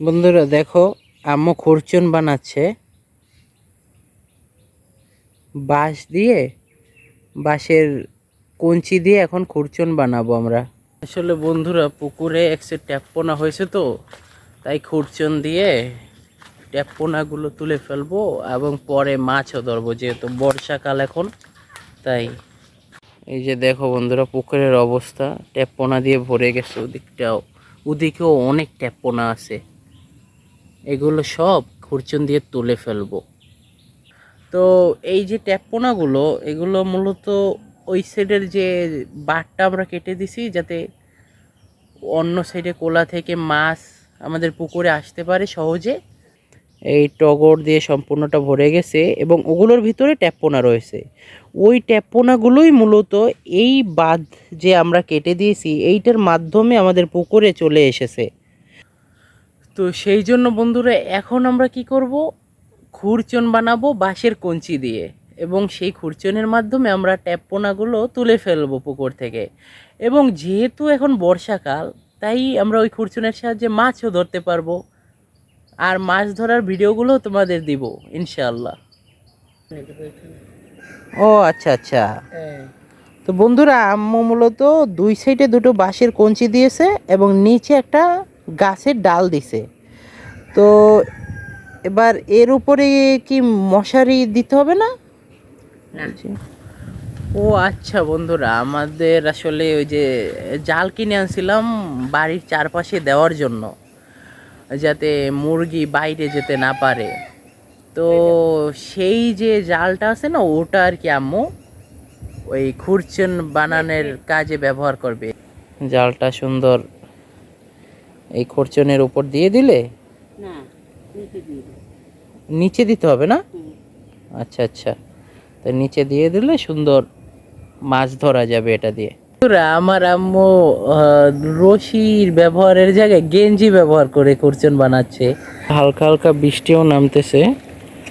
বন্ধুরা দেখো, আম্মু খুরচুন বানাচ্ছে। বাঁশ দিয়ে, বাঁশের কঞ্চি দিয়ে এখন খুরচুন বানাবো আমরা। আসলে বন্ধুরা, পুকুরে একসে ট্যাপ পোনা হয়েছে তো, তাই খুরচুন দিয়ে ট্যাপ পোনাগুলো তুলে ফেলব এবং পরে মাছও ধরবো, যেহেতু বর্ষাকাল এখন, তাই। এই যে দেখো বন্ধুরা, পুকুরের অবস্থা ট্যাপ পোনা দিয়ে ভরে গেছে, ওদিকটাও, ওদিকেও অনেক ট্যাপ পোনা আছে। এগুলো সব খুরচুন দিয়ে তুলে ফেলব। তো এই যে ট্যাপ পোনাগুলো এগুলো মূলত ওই সাইডের যে বাটটা আমরা কেটে দিছি যাতে অন্য সাইডে কোলা থেকে মাছ আমাদের পুকুরে আসতে পারে সহজে। এই টগর দিয়ে সম্পূর্ণটা ভরে গেছে এবং ওগুলোর ভিতরে ট্যাপপোনা রয়েছে। ওই ট্যাপপোনাগুলোই মূলত এই বাঁধ যে আমরা কেটে দিয়েছি, এইটার মাধ্যমে আমাদের পুকুরে চলে এসেছে। তো সেই জন্য বন্ধুরা এখন আমরা কি করব? খুরচন বানাবো বাঁশের কঞ্চি দিয়ে এবং সেই খুরচনের মাধ্যমে আমরা ট্যাপপোনাগুলো তুলে ফেলব পুকুর থেকে। এবং যেহেতু এখন বর্ষাকাল তাই আমরা ওই খুরচনের সাহায্যে মাছও ধরতে পারব। আর মাছ ধরার ভিডিওগুলো তোমাদের দিব ইনশাল্লাহ ও আচ্ছা আচ্ছা। তো বন্ধুরা আম্মু মূলত দুই সাইডে দুটো বাঁশের কঞ্চি দিয়েছে এবং নিচে একটা গাছের ডাল দিছে। তো এবার এর উপরে কি মশারি দিতে হবে না? ও আচ্ছা বন্ধুরা আমাদের আসলে ওই যে জাল কিনে আনছিলাম বাড়ির চারপাশে দেওয়ার জন্য যাতে মুরগি বাইরে যেতে না পারে। তো সেই যে জালটা আছে না ওটা আর কি আম্মু ওই খুরচন বানানোর কাজে ব্যবহার করবে। জালটা সুন্দর এই খুরচনের উপর দিয়ে দিলে না নিচে দিতে হবে না? আচ্ছা আচ্ছা। তো নিচে দিয়ে দিলে সুন্দর মাছ ধরা যাবে এটা দিয়ে। আমার আম্মু রশির ব্যবহারের জায়গায় গেঞ্জি ব্যবহার করে কুরচন বানাচ্ছে। হালকা হালকা বৃষ্টিও নামতেছে।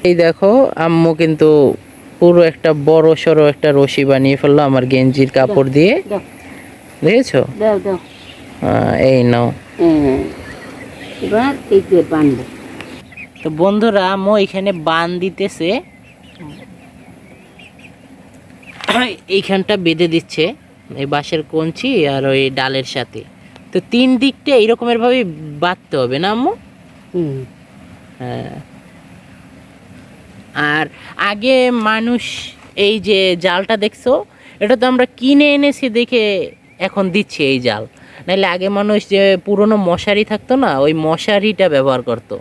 এই দেখো আম্মু কিন্তু পুরো একটা বড় সড়ো একটা রশি বানিয়ে ফেলল আমার গেঞ্জির কাপড় দিয়ে। দেখেছ? এই নাও। এবার এই যে বানবো। তো বন্ধুরা মো এখানে বান দিতেছে। এইখানটা বেঁধে দিচ্ছে এই বাঁশের কঞ্চি আর ওই ডালের সাথে। তো তিন দিকটা এইরকমের ভাবে বাঁধতে হবে না আম্মু হুম। হ্যাঁ। আর আগে মানুষ এই যে জালটা দেখছ এটা তো আমরা কিনে এনেছি দেখে এখন দিচ্ছে এই জাল। নাহলে আগে মানুষ যে পুরনো মশারি থাকতো না ওই মশারিটা ব্যবহার করতো।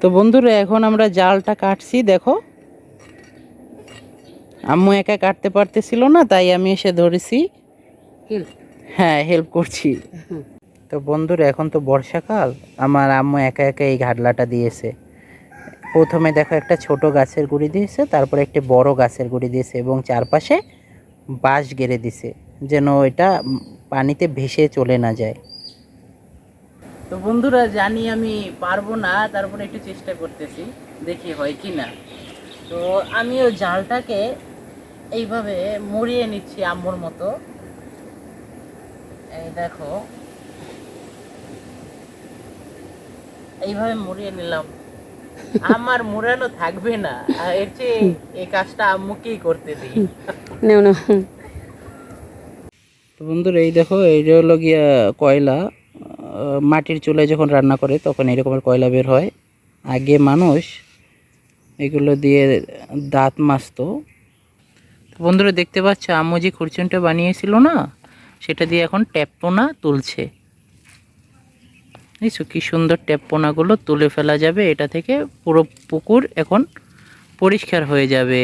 তো বন্ধুরা এখন আমরা জালটা কাটছি দেখো। আম্মু একা কাটতে পারতেছিল না তাই আমি এসে ধরেছি। হ্যাঁ হেল্প করছি। তো বন্ধুরা এখন তো বর্ষাকাল আমার আম্মু একা একা এই ঘাটলাটা দিয়েছে। প্রথমে দেখো একটা ছোট গাছের গুঁড়ি দিয়েছে তারপরে একটি বড় গাছের গুঁড়ি দিয়েছে এবং চারপাশে বাঁশ গেড়ে দিছে যেন এটা পানিতে ভেসে চলে না যায়। তো বন্ধুরা জানি আমি পারব না তারপরে একটু চেষ্টা করতেছি দেখি হয় কি না। তো আমি ওই জালটাকে এইভাবে মুড়িয়ে নিচ্ছি আম্মুর মতো। এই দেখো। এইভাবে মুড়িয়ে নিলাম। আমার মুড়ানো থাকবে না আর এর চেয়ে এই কাজটা আম্মুকেই করতে দিই। না তো বন্ধুরা, এই দেখো এইটা হলো গিয়া কয়লা মাটির চুলায় যখন রান্না করে, তখন এরকমের কয়লা বের হয়। আগে মানুষ এগুলো দিয়ে দাঁত মাজতো। তো বন্ধুরা, দেখতে পাচ্ছ, আম্মু যে খুরচুনটা বানিয়েছিল না, সেটা দিয়ে এখন ট্যাপপোনা তুলছে। দেখছ, কি সুন্দর ট্যাপপোনাগুলো তুলে ফেলা যাবে, এটা থেকে পুরো পুকুর এখন পরিষ্কার হয়ে যাবে।